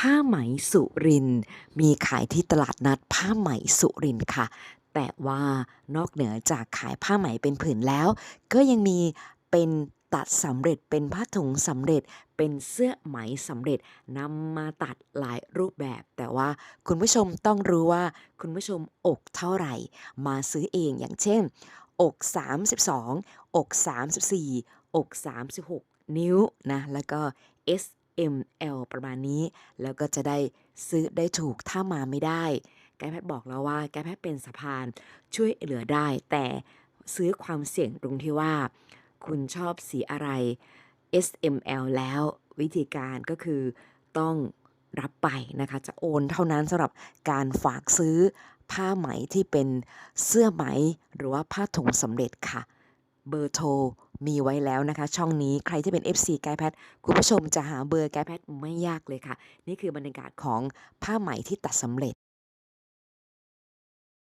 ผ้าไหมสุริน มีขายที่ตลาดนัดผ้าไหมสุรินค่ะ แต่ว่านอกเหนือจากขายผ้าไหมเป็นผืนแล้ว ก็ยังมีเป็นตัดสำเร็จเป็นผ้าถุงสำเร็จเป็นเสื้อไหมสำเร็จนำมาตัดหลายรูปแบบ แต่ว่าคุณผู้ชมต้องรู้ว่าคุณผู้ชมอกเท่าไหร่ มาซื้อเองอย่างเช่น อก 32 อก 34 อก 36 นิ้วนะแล้วก็ S M L ประมาณนี้ แล้วก็จะได้ซื้อได้ถูกถ้ามาไม่ได้ ไกด์แพทย์บอกแล้วว่าไกด์แพทย์เป็นสะพานช่วยเหลือได้ แต่ซื้อความเสี่ยงตรงที่ว่า คุณชอบสีอะไร S M L แล้ววิธีการก็คือต้องรับไปนะคะ จะโอนเท่านั้นสำหรับการฝากซื้อผ้าไหมที่เป็นเสื้อไหม หรือว่าผ้าถุงสำเร็จค่ะ เบอร์โทร มีไว้แล้วนะคะ ช่องนี้ใครที่เป็น FC ไกด์แพทย์คุณผู้ชมจะหาเบอร์ไกด์แพทย์ไม่ยากเลยค่ะ นี่คือบรรยากาศของผ้าไหมที่ตัดสำเร็จ